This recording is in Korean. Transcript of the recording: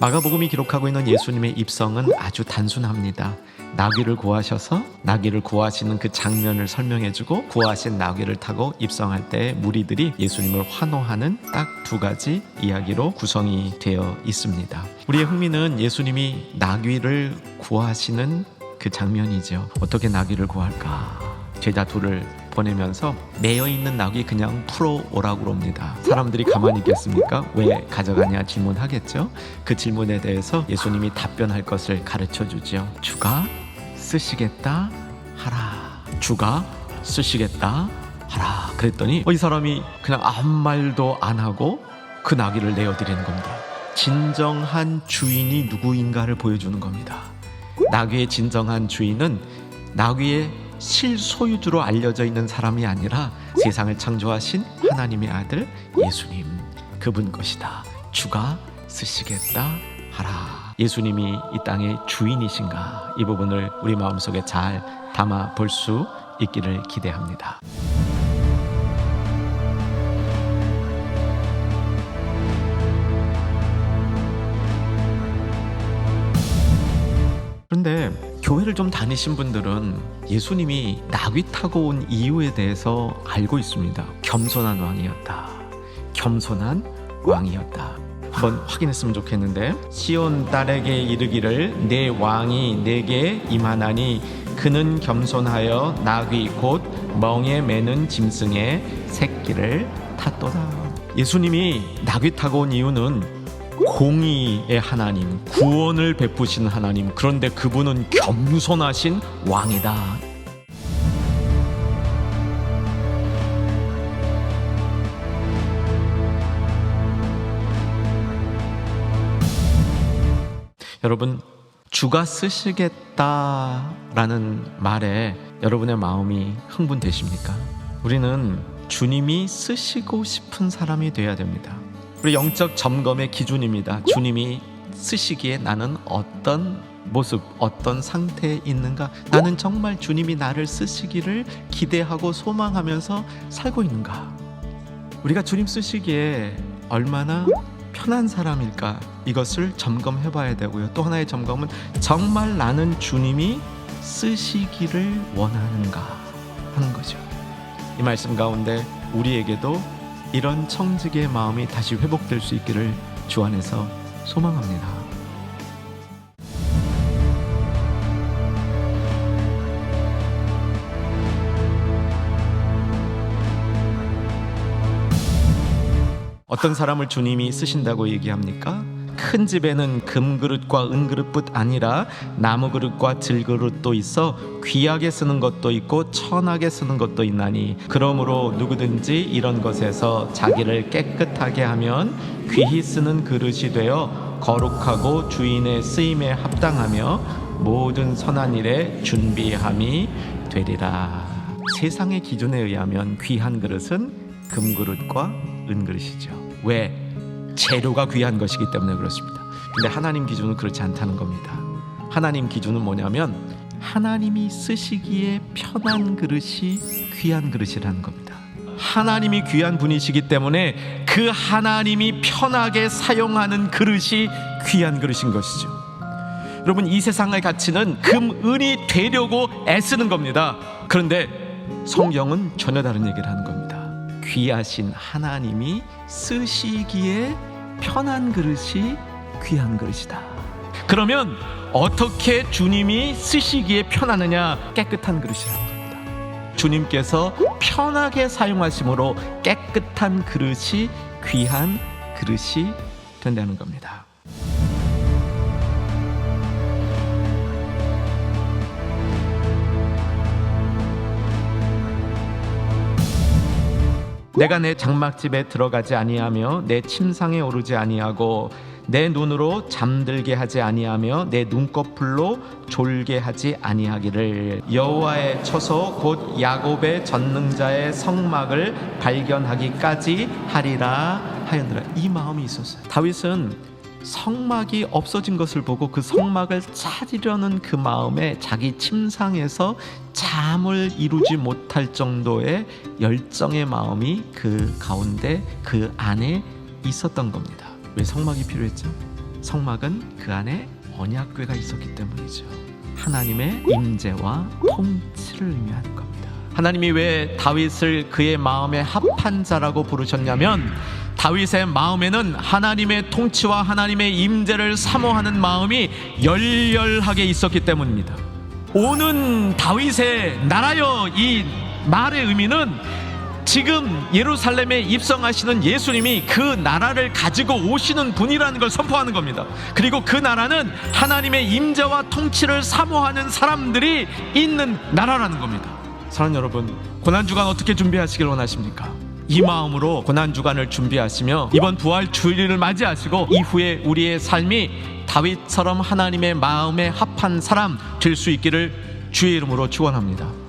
마가복음이 기록하고 있는 예수님의 입성은 아주 단순합니다. 나귀를 구하셔서 나귀를 구하시는 그 장면을 설명해주고 구하신 나귀를 타고 입성할 때 무리들이 예수님을 환호하는 딱 두 가지 이야기로 구성이 되어 있습니다. 우리의 흥미는 예수님이 나귀를 구하시는 그 장면이죠. 어떻게 나귀를 구할까? 제자 둘을 보내면서 매여 있는 나귀 그냥 풀어 오라고 그럽니다. 사람들이 가만히 있겠습니까? 왜 가져가냐 질문하겠죠. 그 질문에 대해서 예수님이 답변할 것을 가르쳐 주죠. 주가 쓰시겠다 하라. 주가 쓰시겠다 하라. 그랬더니 어, 이 사람이 그냥 아무 말도 안 하고 그 나귀를 내어드리는 겁니다. 진정한 주인이 누구인가를 보여주는 겁니다. 나귀의 진정한 주인은 나귀의 실소유주로 알려져 있는 사람이 아니라 세상을 창조하신 하나님의 아들 예수님 그분 것이다. 주가 쓰시겠다 하라. 예수님이 이 땅의 주인이신가 이 부분을 우리 마음속에 잘 담아 볼 수 있기를 기대합니다. 그런데 교회를 좀 다니신 분들은 예수님이 나귀 타고 온 이유에 대해서 알고 있습니다. 겸손한 왕이었다. 겸손한 왕이었다. 한번 확인했으면 좋겠는데 시온 딸에게 이르기를 내 왕이 내게 임하나니 그는 겸손하여 나귀 곧 멍에 매는 짐승의 새끼를 탔도다. 예수님이 나귀 타고 온 이유는 공의의 하나님, 구원을 베푸신 하나님, 그런데 그분은 겸손하신 왕이다. 여러분, 주가 쓰시겠다라는 말에 여러분의 마음이 흥분되십니까? 우리는 주님이 쓰시고 싶은 사람이 되어야 됩니다. 우리 영적 점검의 기준입니다. 주님이 쓰시기에 나는 어떤 모습, 어떤 상태에 있는가? 나는 정말 주님이 나를 쓰시기를 기대하고 소망하면서 살고 있는가? 우리가 주님 쓰시기에 얼마나 편한 사람일까? 이것을 점검해 봐야 되고요. 또 하나의 점검은 정말 나는 주님이 쓰시기를 원하는가 하는 거죠. 이 말씀 가운데 우리에게도 이런 청직의 마음이 다시 회복될 수 있기를 주 안에서 소망합니다. 어떤 사람을 주님이 쓰신다고 얘기합니까? 큰 집에는 금그릇과 은그릇뿐 아니라 나무그릇과 질그릇도 있어 귀하게 쓰는 것도 있고 천하게 쓰는 것도 있나니 그러므로 누구든지 이런 것에서 자기를 깨끗하게 하면 귀히 쓰는 그릇이 되어 거룩하고 주인의 쓰임에 합당하며 모든 선한 일에 준비함이 되리라 세상의 기준에 의하면 귀한 그릇은 금그릇과 은그릇이죠 왜? 재료가 귀한 것이기 때문에 그렇습니다. 근데 하나님 기준은 그렇지 않다는 겁니다. 하나님 기준은 뭐냐면 하나님이 쓰시기에 편한 그릇이 귀한 그릇이라는 겁니다. 하나님이 귀한 분이시기 때문에 그 하나님이 편하게 사용하는 그릇이 귀한 그릇인 것이죠. 여러분 이 세상의 가치는 금, 은이 되려고 애쓰는 겁니다. 그런데 성경은 전혀 다른 얘기를 하는 겁니다. 귀하신 하나님이 쓰시기에 편한 그릇이 귀한 그릇이다. 그러면 어떻게 주님이 쓰시기에 편하느냐? 깨끗한 그릇이라는 겁니다. 주님께서 편하게 사용하심으로 깨끗한 그릇이 귀한 그릇이 된다는 겁니다. 내가 내 장막집에 들어가지 아니하며 내 침상에 오르지 아니하고 내 눈으로 잠들게 하지 아니하며 내 눈꺼풀로 졸게 하지 아니하기를 여호와의 처소 곧 야곱의 전능자의 성막을 발견하기까지 하리라 하였느라 이 마음이 있었어요. 다윗은 성막이 없어진 것을 보고 그 성막을 찾으려는 그 마음에 자기 침상에서 잠을 이루지 못할 정도의 열정의 마음이 그 가운데 그 안에 있었던 겁니다. 왜 성막이 필요했죠? 성막은 그 안에 언약궤가 있었기 때문이죠. 하나님의 임재와 통치를 의미하는 겁니다. 하나님이 왜 다윗을 그의 마음에 합한 자라고 부르셨냐면 다윗의 마음에는 하나님의 통치와 하나님의 임재를 사모하는 마음이 열렬하게 있었기 때문입니다. 오는 다윗의 나라여 이 말의 의미는 지금 예루살렘에 입성하시는 예수님이 그 나라를 가지고 오시는 분이라는 걸 선포하는 겁니다. 그리고 그 나라는 하나님의 임재와 통치를 사모하는 사람들이 있는 나라라는 겁니다. 사랑하는 여러분, 고난 주간 어떻게 준비하시길 원하십니까? 이 마음으로 고난 주간을 준비하시며 이번 부활 주일을 맞이하시고 이후에 우리의 삶이 다윗처럼 하나님의 마음에 합한 사람 될 수 있기를 주의 이름으로 축원합니다.